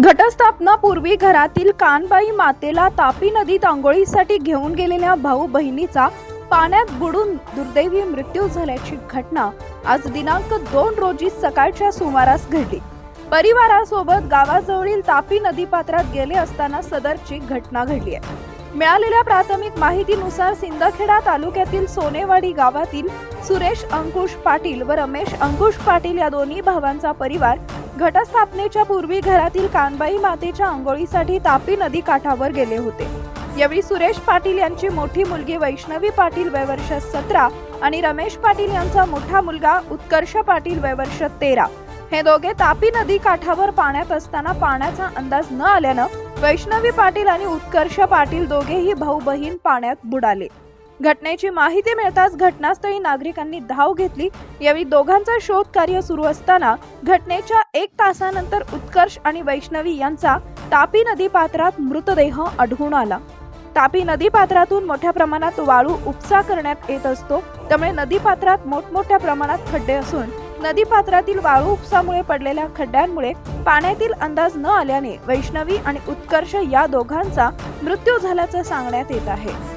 घटस्थापनापूर्वी घरातील कानबाई मातेला तापी नदीत आंघोळीसाठी घेऊन गेलेल्या भाऊ बहिणीचा पाण्यात बुडून दुर्दैवी मृत्यू झाल्याची घटना आज दिनांक दोन रोजी सकाळच्या सुमारास घडली. परिवारासोबत गावाजवळील तापी नदीपात्रात गेले असताना सदरची घटना घडली आहे. मिळालेल्या प्राथमिक माहितीनुसार सिंदखेडा तालुक्यातील सोनेवाडी गावातील सुरेश अंकुश पाटील व रमेश अंकुश पाटील या दोन्ही भावांचा परिवार घटस्थापनेच्या पूर्वी घरातील कानबाई मातेच्या आंघोळीसाठी तापी नदी काठावर गेले होते. यावेळी सुरेश पाटील यांची मोठी मुलगी वैष्णवी पाटील वयवर्ष सतरा आणि रमेश पाटील यांचा मोठा मुलगा उत्कर्ष पाटील वयवर्ष तेरा. हे दोघे तापी नदी काठावर पाण्यात असताना पाण्याचा अंदाज न आल्यानं वैष्णवी पाटील आणि उत्कर्ष पाटील दोघेही भाऊ बहीण पाण्यात बुडाले. घटनेची माहिती मिळताच घटनास्थळी नागरिकांनी धाव घेतली. यावेळी दोघांचा शोध कार्य सुरू असताना घटनेच्या एक तासानंतर उत्कर्ष आणि वैष्णवी यांचा तापी नदी पात्रात मृतदेह आढळून आला. तापी नदी पात्रातून मोठ्या प्रमाणात वाळू उपसा करण्यात येत असतो. त्यामुळे नदी पात्रात मोठमोठ्या प्रमाणात खड्डे असून नदी पात्रातील वाळू उपसामुळे पडलेल्या खड्ड्यांमुळे पाण्यातील अंदाज न आल्याने वैष्णवी आणि उत्कर्ष या दोघांचा मृत्यू झाल्याचं सांगण्यात येत आहे.